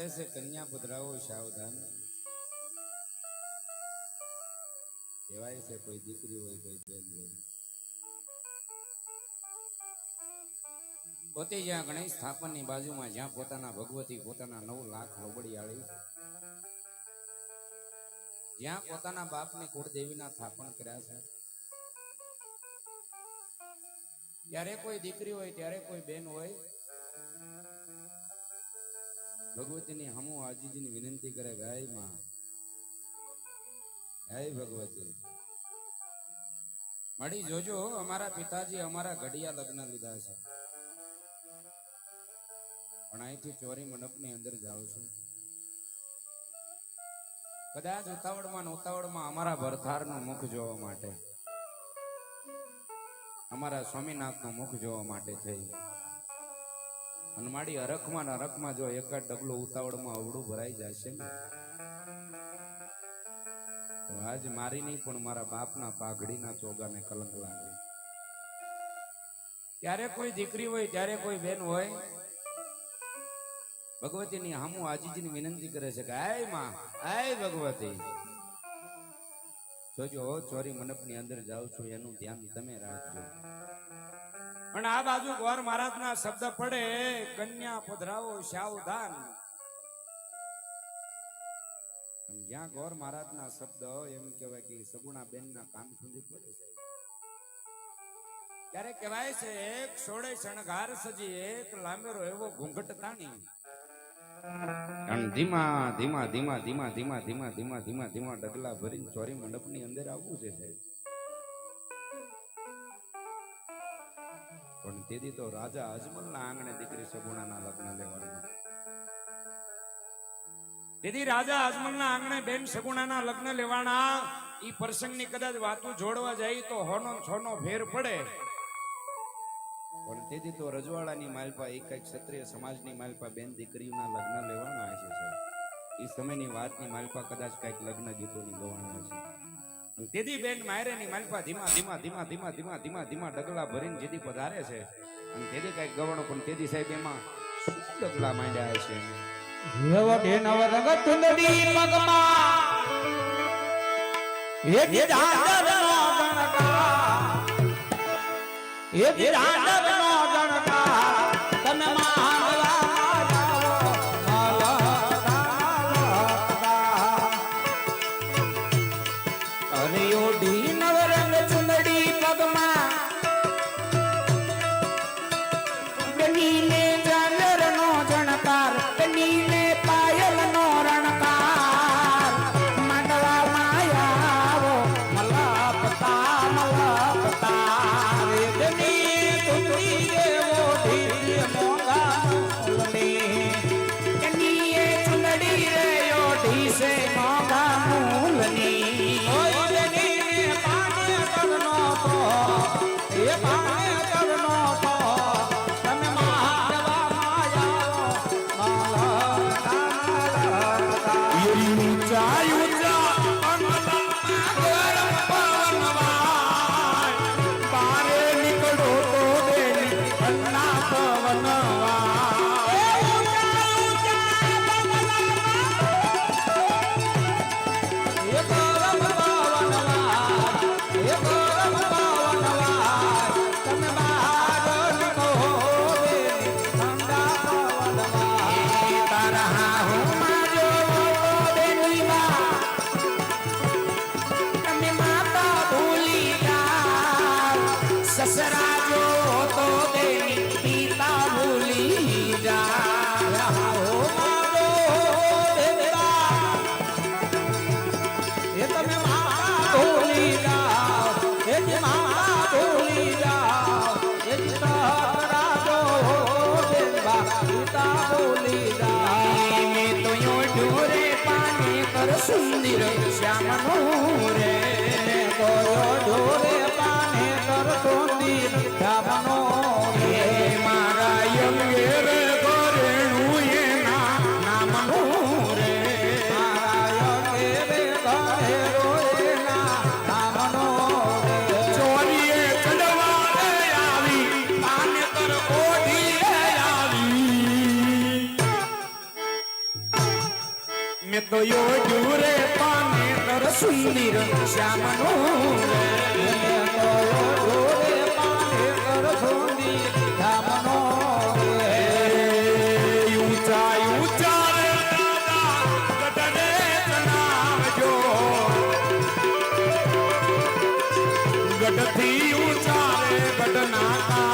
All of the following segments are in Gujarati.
કહે છે કન્યા પુત્રાઓ સાવધાન કહેવાય છે કોઈ દીકરી હોય કોઈ બેન હોય પોતે જ્યાં ગણેશ સ્થાપનની બાજુમાં જ્યાં પોતાના ભગવતી, પોતાના નવ લાખ લોબડિયાળી, જ્યાં પોતાના બાપની કુળદેવીના સ્થાપન કર્યા છે. ત્યારે કોઈ દીકરી હોય, ત્યારે કોઈ બેન હોય ભગવતીની હમુ આજીજીની વિનંતી કરે ગાયમાં, હે ભગવતી, મળી જોજો અમારા પિતાજી અમારા ઘડિયા લગ્ન લીધા છે. પણ અહીંથી ચોરી મંડપની અંદર જાઉં છું. કદાચ ઉતાવળમાં ને ઉતાવળમાં અમારા ભરથારનું મુખ જોવા માટે, અમારા સ્વામીનાથનું મુખ જોવા માટે થઈ. અને મારી અરખમાં ને અરખમાં જો એકાદ ડગલું ઉતાવળમાં અવળું ભરાઈ જશે ને? આજ મારી નહીં, પણ મારા બાપના પાઘડીના ચોગાને કલંક લાગે. ત્યારે કોઈ દીકરી હોય ત્યારે કોઈ બેન હોય, ભગવતીની હામું આજીજીની વિનંતી કરે છે કે, આયમાં, આય ભગવતી. જોજો, ચોરી મંડપની અંદર જાઉં છું, એનું ધ્યાન તમે રાખજો. પણ આ બાજુ ગોર મહારાજના શબ્દ પડે, કન્યા પધરાવો સાવધાન. જ્યાં ગોર મહારાજના શબ્દ એમ કહેવાય કે સગુણા બેનના કાન સુધી પડે છે ત્યારે કહેવાય છે, એક સોળે શણગાર સજી, એક લાંબેરો એવો ઘૂંઘટ તાણી. ધીમા ધીમા ધીમા ધીમા ધીમા ધીમા ધીમા ધીમા ધીમા ડગલા ભરીને ચોરી મંડપની અંદર આવવું છે સાહેબ. પણ તેથી તો રાજા અજમલના આંગણે દીકરી સગુણાના લગ્ન લેવાના. તેથી રાજા અજમલના આંગણે બેન સગુણાના લગ્ન લેવાના. ઈ પ્રસંગની કદાચ વાતો જોડવા જાય તો હોનો છોનો ફેર પડે. પણ તેથી તો રજવાડાની માલપા એક એક ક્ષત્રિય સમાજની માલપા બેન દીકરીઓના લગ્ન લેવાના છે એ સમયની વાતની માલપા કદાચ કંઈક લગ્ન ગીતોની ગવાના છે. તેથી બેન માયરેની માલપા ધીમા ધીમા ધીમા ધીમા ધીમા ધીમા ધીમા ડગલા ભરીને જેથી પધારે છે. અને તેથી કંઈક ગવણો પણ તેથી સાહેબ એમાં શું ડગલા માંડ્યા છે? રેવડે નવરંગ ચુંદડી પગમાં એક જાંડરનો ગણકા એક જાંડરનો ગણકા મંદિર શ્યામનું રે ગયો ઢોરે પાને કરતો તીર ધામનો રે મારા તો યોય મંદિર શ્યામનું ગઢથી ઊંચા રે ગઢના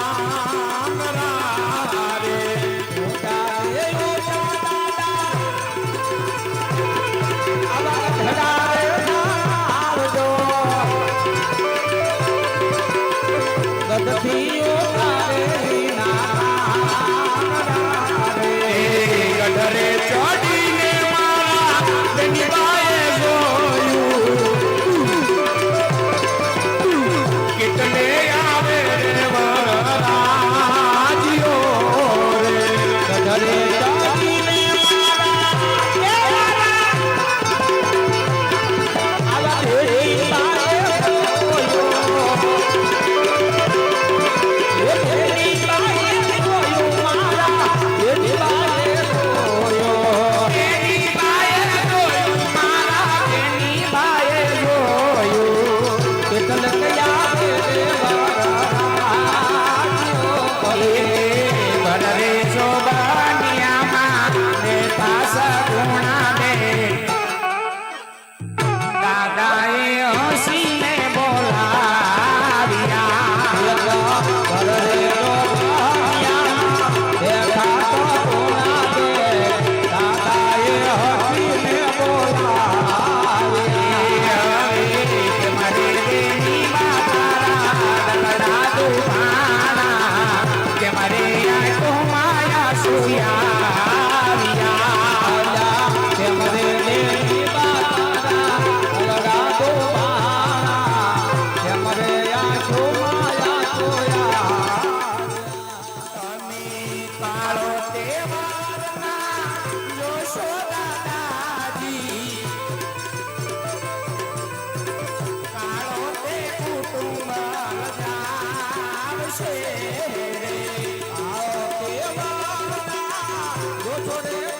করে।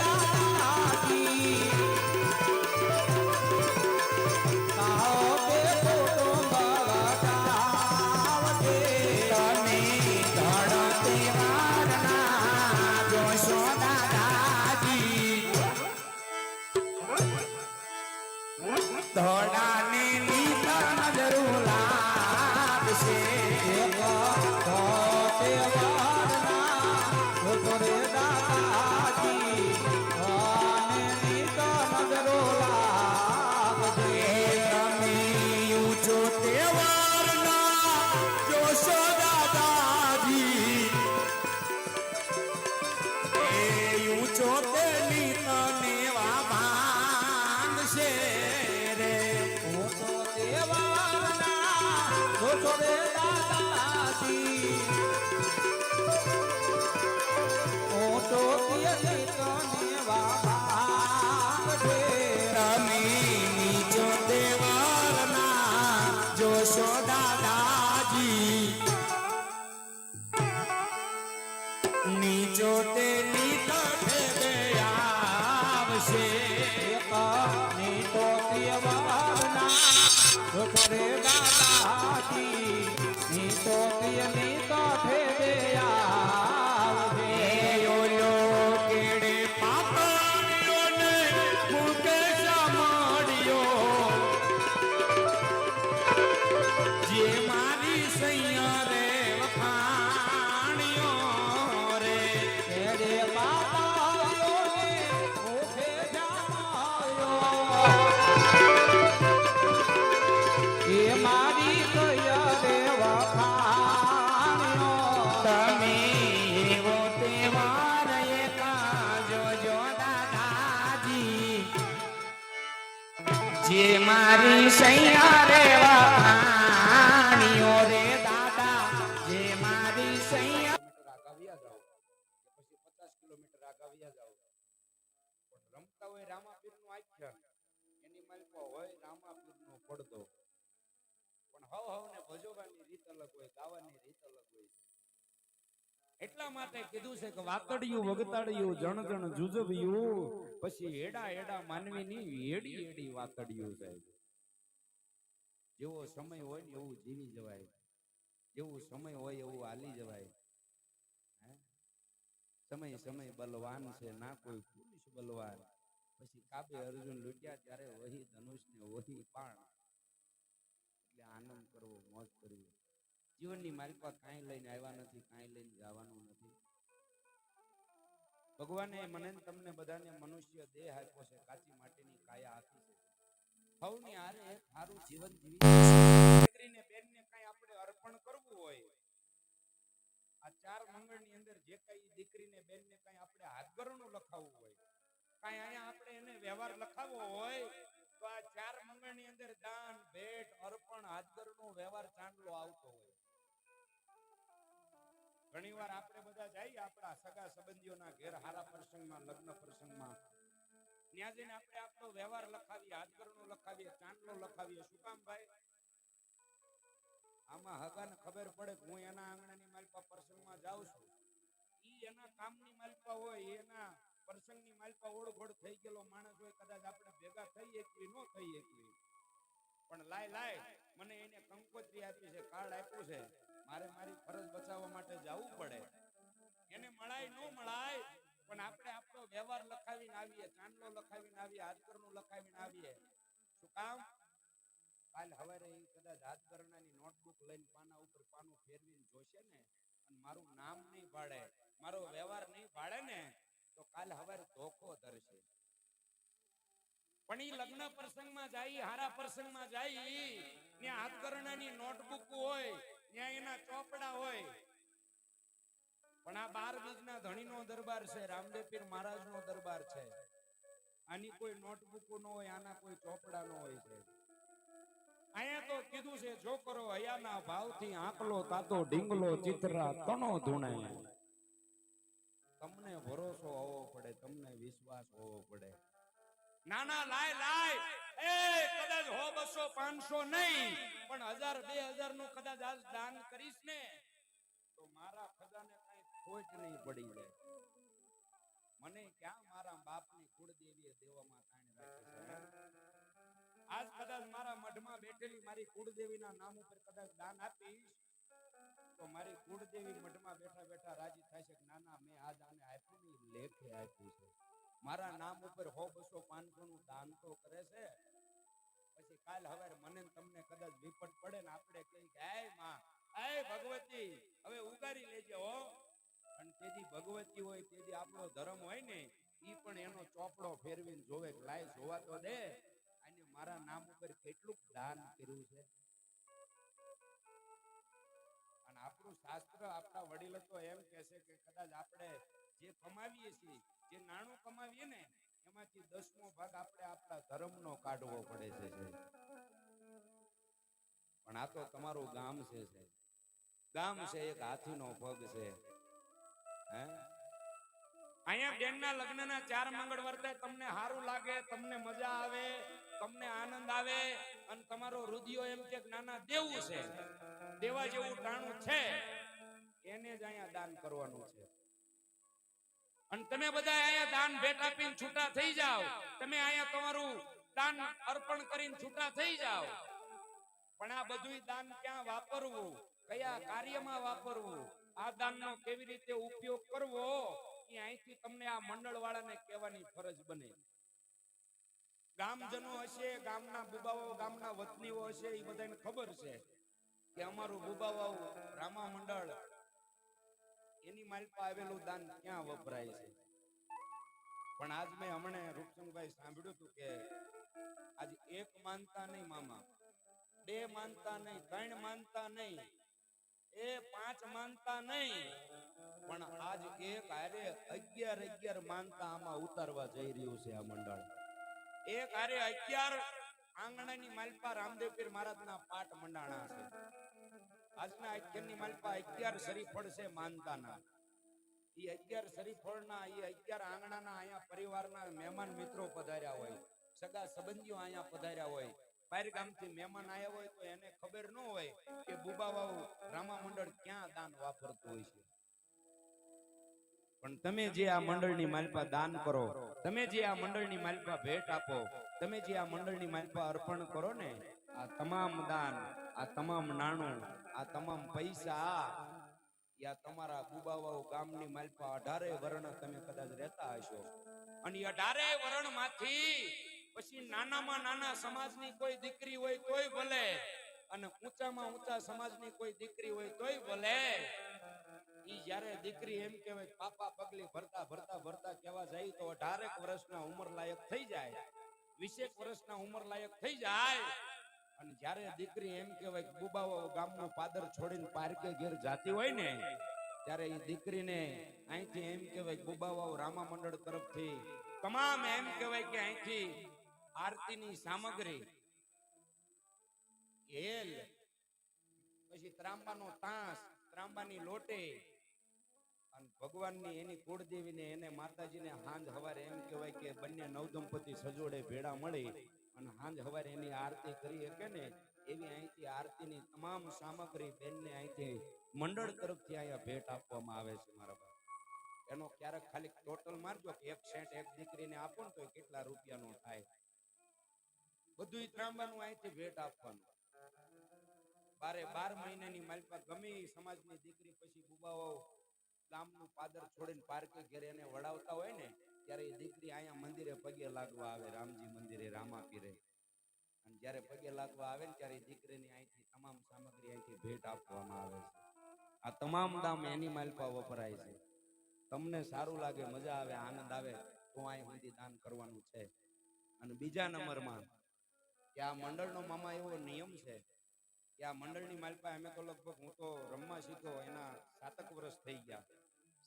મારી સૈયા રેવા પાણીઓ રે દાદા મારી સૈયા રાગાવ્યા પછી પચાસ કિલોમીટર રાગાવ્યા જાઓ રમતા હોય રામાપીર એની માલિકો હોય રામાપીર નો પડદો. પણ હવ હવ ને ભજોવાની રીત અલગ હોય, ગાવાની રીત અલગ હોય. એટલા માટે કીધું છે કે વાતડિયું, વગતાડિયું જણ જણ જુજવ્યું. પછી એડા એડા માનવીની એડી એડી વાતડિયું સાહેબ જેવો સમય હોય ને એવું જીવી જવાય. જેવો સમય હોય એવું હાલી જવાય? સમય સમય બલવાન છે, ના કોઈ પુરુષ બલવાન. પછી કાબે અર્જુન લૂટ્યા ત્યારે વહી ધનુષ ને વહી પાણ. એટલે આનંદ કરવો, મોજ કરવી. જીવનની માલિકા કાંઈ લઈને આવ્યા નથી, કાંઈ લઈને જવાનું નથી. ભગવાને મને તમને બધાને મનુષ્ય દેહ આપ્યો છે, કાચી માટીની કાયા આપી છે. સૌની હારે સારું જીવન જીવી દીકરીને, બેનને કાંઈ આપણે અર્પણ કરવું હોય, આ ચાર મંગળની અંદર જે કાંઈ દીકરીને, બેનને કાંઈ આપણે હાથગરણું લખાવવું હોય, કાંઈ અહીંયા આપણે એને વ્યવહાર લખાવવો હોય, તો આ ચાર મંગળની અંદર દાન, ભેટ, અર્પણ હાથગરનો વ્યવહાર ચાંદલો આવતો હોય. ઘણીવાર આપણે બધા જઈએ આપણા સગા સંબંધીઓના ઘેર હારા પ્રસંગમાં, લગ્ન પ્રસંગમાં. ત્યાં જઈને આપણે આપણો વ્યવહાર લખાવીએ હાથગરનો લખાવીએ ચાંદલો લખાવીએ. શું કામ ભાઈ? આમાં હગાને ખબર પડે કે હું એના આંગણાની માલપા પ્રસંગમાં જાઉં છું. ઈ એના કામની માલપા હોય એના પ્રસંગની માલપા ઓળઘોડ થઈ ગયેલો માણસ હોય, કદાચ આપણે ભેગા થઈ એકવી ન થઈ એકવી પણ લાય લાય, મને એને કંકોત્રી આપી છે, કાર્ડ આપ્યું છે. મારે મારી ફરજ બચાવવા માટે જવું પડે. એને મળાય, ન મળાય, પણ આપણે આપણો વ્યવહાર લખાવીને આવીએ, ચાંદલો લખાવીને આવીએ હાથકરનું લખાવીને આવીએ. શું કામ? કાલ હવારે એ કદાચ હાથકરણાની નોટબુક લઈને પાના ઉપર પાનું ફેરવીને જોશે ને, અને મારું નામ નહીં પાડે, મારો વ્યવહાર નહીં પાડે ને, તો કાલ હવારે ધોખો ધરશે. પણ એ લગ્ન પ્રસંગમાં જાય હારા પ્રસંગમાં જાય ને હાથકરણાની નોટબુક હોય ત્યાં એના ચોપડા હોય. પણ આ બાર બીજના ધણીનો દરબાર છે રામદેવ પીર મહારાજનો દરબાર છે. આની કોઈ નોટબુક ન હોય, આના કોઈ ચોપડા ન હોય છે. અહીંયા તો કીધું છે, જો કરો હયાના ભાવથી આંકલો તાતો ઢીંગલો ચિત્રા તણો ધૂણે. તમને ભરોસો હોવો પડે, તમને વિશ્વાસ હોવો પડે. ના ના લાય લાય. એ, કદાચ હો બસો પાંચસો નહીં, પણ હજાર બે હજારનું કદાચ આજ દાન કરીશ ને, તો મારા ખજાને કઈ ખોટ નહીં પડી જાય મને ક્યાં મારા બાપની કુળદેવીએ દેવામાં તાણ રાખી છે આજ કદાચ મારા મઢમાં બેઠેલી મારી કુળદેવીના નામ ઉપર કદાચ દાન આપીશ, તો મારી કુળદેવી મઢમાં બેઠા બેઠા રાજી થાય છે કે, ના ના, મેં આ દાને આપ્યું લેખે આપ્યું છે. મારા નામ ઉપર હો બસો પાંચસો નું દાન તો કરે છે. પછી કાલ હવે મને તમને કદાચ વિપટ પડે ને આપણે કહીએ કે માં હે ભગવતી, હવે ઉગારી લેજે હો. અને તેથી ભગવતી હોય તેથી આપણો ધર્મ હોય ને એ પણ એનો ચોપડો ફેરવીને જોવે કે, લાય, જોવા તો દે. અને મારા નામ ઉપર કેટલું દાન કર્યું છે. અને આપણું શાસ્ત્ર આપણા વડીલો તો એમ કહે છે કે, કદાચ આપણે જે કમાવીએ છીએ, જે નાણું કમાવીએ ને, એમાંથી દસમો ભાગ આપણે આપણા ધર્મનો કાઢવો પડે છે પણ આ તો તમારું ગામ છે. ગામ છે, એક હાથીનો પગ છે. હે? અહીંયા બેનના લગ્નના ચાર મંગળ વર્તે તમને સારું લાગે, તમને મજા આવે, તમને આનંદ આવે, અને તમારો રુધિયો એમ કે નાના દેવું છે. દેવા જેવું ટાણું છે. એને જ અહીંયા દાન કરવાનું છે. અને તમે બધા અહીંયા દાન ભેટ આપીને છૂટા થઈ જાઓ. તમે અહીંયા તમારું દાન અર્પણ કરીને છૂટા થઈ જાઓ. પણ આ બધું દાન ક્યાં વાપરવું? કયા કાર્યમાં વાપરવું? આ દાનનો કેવી રીતે ઉપયોગ કરવો? એ અહીંથી તમને આ મંડળ વાળાને કહેવાની ફરજ બને. ગામજનો હશે, ગામના બુબાઓ ગામના વતનીઓ હશે, એ બધાને ખબર છે કે અમારું બુબાવાઓ રામા મંડળ એની માલપા આવેલું દાન ક્યાં વપરાય છે? પણ આજ મેં હમણે રૂપચંદભાઈ સાંભળ્યું હતું કે આજ એક માનતા નહીં મામા, બે માનતા નહીં, ત્રણ માનતા નહીં, એ પાંચ માનતા નહીં, પણ આજ એક હારે અગિયાર અગિયાર માનતા આમાં ઉતારવા જઈ રહ્યું છે આ મંડળ. એક હારે અગિયાર આંગણાની માલપા રામદેવ પીર મહારાજના પાઠ મંડાણા છે. આજના અગિયારની માલપા અગિયાર શરીફળ છે માનતાના. એ અગિયાર શરીફળના એ અગિયાર આંગણાના અહીંયા પરિવારના મહેમાન મિત્રો પધાર્યા હોય. સગા સંબંધીઓ અહીંયા પધાર્યા હોય. બહાર ગામથી મહેમાન આવ્યા હોય તો એને ખબર ન હોય કે બુબાવાવ રામા મંડળ ક્યાં દાન વાપરતું હોય છે. પણ તમે જે આ મંડળની માલપા દાન કરો, તમે જે આ મંડળની માલપા ભેટ આપો, તમે જે આ મંડળની માલપા અર્પણ કરો ને, આ તમામ દાન, આ તમામ નાણું આ તમામ પૈસા યા તમારા બુબાવાઓ ગામની માલપા અઢારે વર્ણ તમે કદાચ રહેતા હશો. અને અઢારે વર્ણમાંથી પછી નાનામાં નાના સમાજની કોઈ દીકરી હોય તોય ભલે, અને ઊંચામાં ઊંચા સમાજની કોઈ દીકરી હોય તોય ભલે. ઈ જ્યારે દીકરી એમ કહેવાય પાપા પગલી ભરતા ભરતા ભરતા કહેવા જાય તો અઢારેક વર્ષના ઉંમર લાયક થઈ જાય. વીસેક વર્ષના ઉંમર લાયક થઈ જાય. અને જ્યારે દીકરી એમ કહેવાય બુબાઓ ગામનું પાદર છોડીને પાર્કે ઘેર જાતી હોય ને, ત્યારે એ દીકરીને અહીંથી એમ કહેવાય બુબાવાઓ રામા મંડળ તરફથી તમામ એમ કહેવાય કે અહીંથી આરતીની સામગ્રી હેલ પછી ત્રાંબાનો તાસ, ત્રાંબાની લોટે, અને ભગવાનની એની કુળદેવીને એને માતાજીને હાંજ હવારે એમ કહેવાય કે બંને નવદંપતિ સજોડે ભેળા મળી અને હાંજ હવારે એની આરતી કરી શકે ને, એવી અહીંથી આરતીની તમામ સામગ્રી બેનને અહીંથી મંડળ તરફથી અહીંયા ભેટ આપવામાં આવે છે મારા બાપ એનો ક્યારેક ખાલી ટોટલ મારજો કે એક સેન્ટ એક દીકરીને આપો ને તો કેટલા રૂપિયાનો થાય. બધું ત્રાંબાનું અહીંથી ભેટ આપવાનું. બારે બાર મહિનાની માલપા ગમે સમાજની દીકરી પછી બુબાઓ ગામનું પાદર છોડીને પાર્કે ઘેરે એને વડાવતા હોય ને ત્યારે એ દીકરી અહીંયા મંદિરે પગે લાગવા આવે, રામજી મંદિરે રામાપીરે અને જ્યારે પગે લાગવા આવે ને ત્યારે દીકરીની અહીંથી તમામ સામગ્રી અહીંથી ભેટ આપવામાં આવે છે. આ તમામ દામ એની માલપા વપરાય છે. તમને સારું લાગે, મજા આવે, આનંદ આવે, તો અહીં સુધી દાન કરવાનું છે. અને બીજા નંબરમાં, કે આ મંડળનો મામા એવો નિયમ છે કે આ મંડળની માલપા અમે તો લગભગ હું તો રમવા શીખો એના સાતક વર્ષ થઈ ગયા.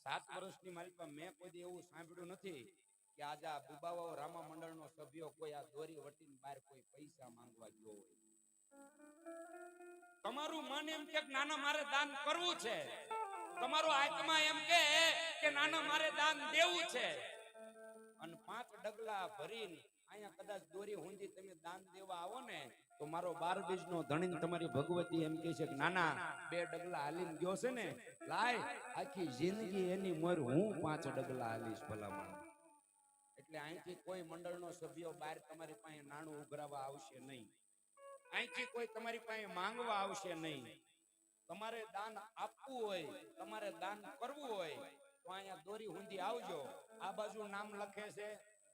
સાત વર્ષની માલપા મેં કોઈ એવું સાંભળ્યું નથી કે આજે આ બુબાવાઓ રામા મંડળનો સભ્યો કોઈ આ દોરી વટીને બહાર કોઈ પૈસા માંગવા ગયો હોય. તમારું મન એમ કે નાના મારે દાન કરવું છે. તમારો આત્મા એમ કે કે નાના મારે દાન દેવું છે. અને પાંચ ડગલા ભરીને અહીંયા કદાચ દોરી હુંજી તમે દાન દેવા આવો ને તો મારો બાર બીજ નો ધણી તમારી ભગવતી એમ કે છે કે, નાના, બે ડગલા હાલીને ગયો છે ને, લાય, આખી જિંદગી એની મોર હું પાંચ ડગલા હાલીશ ભલામણ. એટલે અહીંથી કોઈ મંડળનો સભ્યો બહાર તમારી પાસે નાણું ઉઘરાવા આવશે નહીં. અહીંથી કોઈ તમારી પાસે માંગવા આવશે નહીં. તમારે દાન આપવું હોય, તમારે દાન કરવું હોય, તો અહીંયા દોરી હુંધી આવજો. આ બાજુ નામ લખે છે,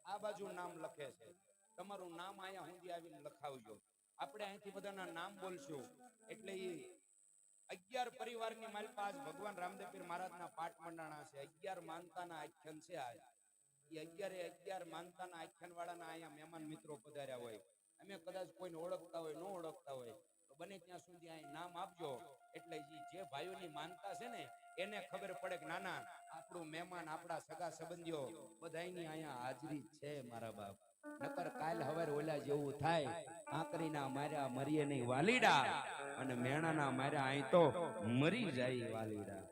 આ બાજુ નામ લખે છે. તમારું નામ અહીંયા હુંધી આવીને લખાવજો. આપણે અહીંથી બધાના નામ બોલશું. એટલે એ અગિયાર પરિવારની માલપા આજ ભગવાન રામદેવ મહારાજના પાઠ મંડાણા છે. અગિયાર માનતાના આખ્યાન છે આજ એ અગિયારે અગિયાર માનતાના આખ્યાન વાળાના અહીંયા મહેમાન મિત્રો પધાર્યા હોય. અમે કદાચ કોઈને ઓળખતા હોય, ન ઓળખતા હોય, તો બને ત્યાં સુધી અહીં નામ આપજો. એટલે જે ભાઈઓની માનતા છે ને, એને ખબર પડે કે નાના, આપણું મહેમાન, આપણા સગા સંબંધીઓ બધાની અહીંયા હાજરી છે મારા બાપ. નકર કાલ હવાર ઓલા જેવું થાય. આંકરીના માર્યા મરીએ નહીં વાલીડા, અને મેણાના માર્યા અહીં તો મરી જાય વાલીડા.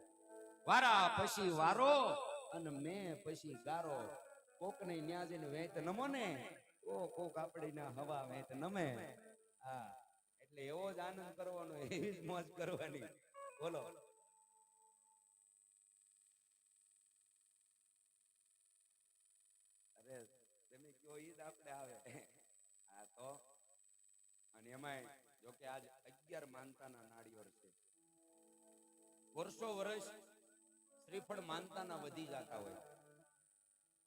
વારા પછી વારો, અને મેં પછી ગારો. કોક ને ન્યા જઈને વેત નમો ને ઓ કોક આપડીના હવા વેત નમે. હા, એટલે એવો જ આનંદ કરવાનો, એવી જ મોજ કરવાની. બોલો. તમે કયો આપણે આવે. હા, તો? અને એમાંય, જો આજ અગિયાર માનતાના નાળિયેર છે. વર્ષો વર્ષ શ્રીફળ માનતાના વધી જતા હોય.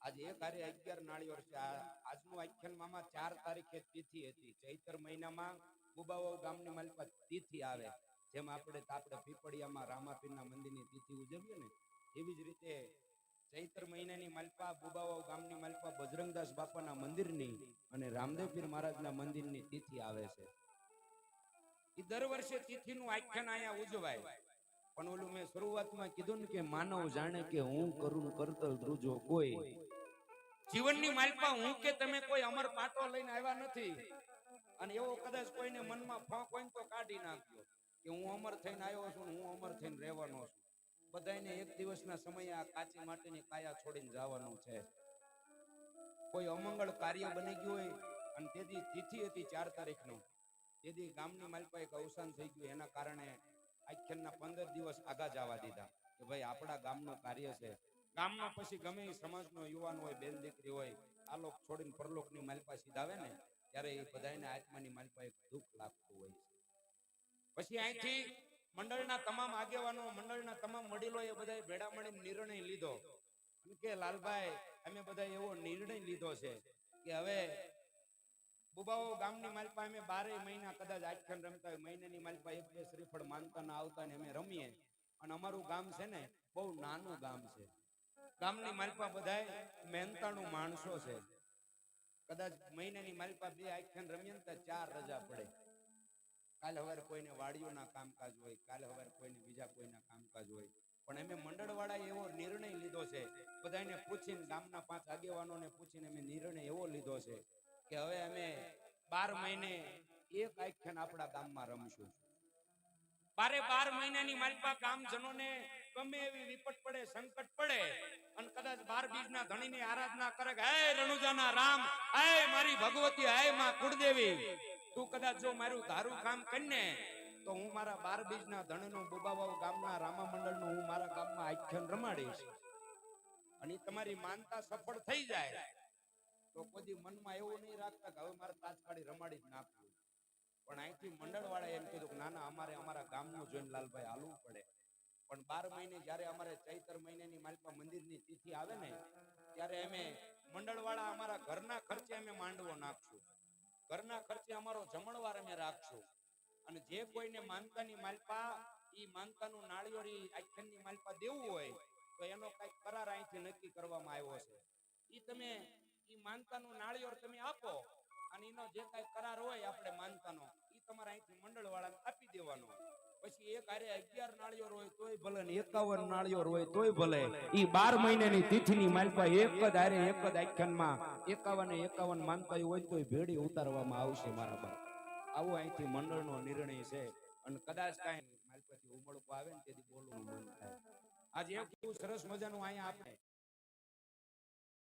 આજે એક હારે અગિયાર નાળિયેર છે. આજનું આખ્યાન મામા ચાર તારીખે તિથિ હતી. ચૈતર મહિનામાં ગુબાવો ગામની માલિકા તિથિ આવે. જેમ આપણે આપણે પીપળિયામાં રામાપીરના મંદિરની તિથિ ઉજવીએ ને, એવી જ રીતે ચૈત્ર મહિનાની મલપા બુબાવાવ ગામની મલપા બજરંગદાસ બાપાના મંદિરની અને રામદેવ પીર મહારાજના મંદિરની તિથિ આવે છે. એ દર વર્ષે તિથિનું આખ્યાન અહીંયા ઉજવાય. પણ ઓલું મેં શરૂઆતમાં કીધું ને કે માનવ જાણે કે હું કરું કરતલ ધ્રુજો કોઈ. જીવનની માલપા હું કે તમે કોઈ અમર પાટો લઈને આવ્યા નથી. અને એવો કદાચ કોઈને મનમાં ફોંક હોય તો કાઢી નાખ્યો કે હું અમર થઈને આવ્યો છું હું અમર થઈને રહેવાનો છું. બધાયને એક દિવસના સમયે આ કાચી માટીની કાયા છોડીને જવાનું છે. કોઈ અમંગળ કાર્ય બની ગયું હોય અને તેથી તિથિ હતી ચાર તારીખની. તેથી ગામની માલપા એક અવસાન થઈ ગયું. એના કારણે આખ્યાનના પંદર દિવસ આગા જવા દીધા કે ભાઈ, આપણા ગામનું કાર્ય છે. ગામનો પછી ગમે સમાજનો યુવાન હોય, બેન દીકરી હોય, આ લોક છોડીને પરલોકની માલપા સીધાવે ને, ત્યારે એ બધાને આત્માની માલપા એક દુઃખ લાગતું હોય છે. પછી અહીંથી મંડળના તમામ આગેવાનો, મંડળના તમામ વડીલો એ બધા ભેડા મળીને નિર્ણય લીધો. કે, લાલભાઈ, અમે બધા એવો નિર્ણય લીધો છે કે હવે બુબાઓ ગામની માલપા અમે બારે મહિના કદાચ આખ્યાન રમતા હોય, મહિનાની માલપા એક, બે શ્રીફળ માનતા ના આવતા ને અમે રમીએ. અને અમારું ગામ છે ને, બહુ નાનું ગામ છે. ગામની માલપા બધા મહેનતાનું માણસો છે. કદાચ મહિનાની માલપા બે આખ્યાન રમીએ ને તો ચાર રજા પડે. કાલે હવારે કોઈને વાડીઓના કામકાજ હોય, કાલે હવારે કોઈને બીજા કોઈના કામકાજ હોય. પણ અમે મંડળવાળાએ એવો નિર્ણય લીધો છે. બધાને પૂછીને ગામના પાંચ આગેવાનોને પૂછીને અમે નિર્ણય એવો લીધો છે કે હવે અમે બાર મહિને એક આખ્યાન આપણા ગામમાં રમશું. બારે બાર મહિનાની માલપા ગામજનોને ગમે એવી વિપત પડે, સંકટ પડે, અને કદાચ બાર બીજના ધણીની આરાધના કરે હે રણુજાના રામ, હે મારી ભગવતી, હે માં કુળદેવી. તું કદાચ જો મારું ધારું કામ કરીને, તો હું મારા બાર બીજના ધણીનું બુબાવાવ ગામના રામા મંડળનું હું મારા ગામમાં આખ્યાન રમાડીશ. અને તમારી માનતા સફળ થઈ જાય. તો કોઈ મનમાં એવું નહીં રાખતા કે હવે મારે તાજકાળી રમાડી જ નાખવું. પણ અહીંથી મંડળ વાળા એમ કીધું કે ના ના અમારે અમારા ગામનું જોઈને લાલભાઈ હાલવું પડે. પણ બાર મહિને જયારે અમારે ચૈતર મહિનાની માલપા મંદિરની તિથિ આવે ને, ત્યારે અમે મંડળ વાળા અમારા ઘરના ખર્ચે અમે માંડવો નાખશું. ઘરના ખર્ચે અમારો જમણવાર અમે રાખશું. અને જે કોઈને માનતાની માલપા, ઈ માનતાનું નાળિયોરી આખ્યાનની માલપા દેવું હોય, તો એનો કંઈક કરાર અહીંથી નક્કી કરવામાં આવ્યો છે. ઈ તમે, ઈ માનતાનું નાળિયોર તમે આપો, અને એનો જે કઈ કરાર હોય આપણે માનતાનો ઈ તમારે અહીંથી મંડળ વાળાને આપી દેવાનો. પછી એક હારે અગિયાર નાળિયેર હોય તોય ભલે ને એકાવન નાળિયેર હોય તોય ભલે. ઈ બાર મહિનાની તિથિની માલપા એક જ હારે એક જ આખ્યાનમાં એકાવન એકાવન માનતા હોય તોય ભેડી ઉતારવામાં આવશે મારા બાપ. આવો અહીંથી મંડળનો નિર્ણય છે અને કદાચ કાંઈ માલપાથી ઉમળકો આવે ને તેથી બોલવું મન થાય. આજે એક સરસ મજાનું અહીંયા આપણે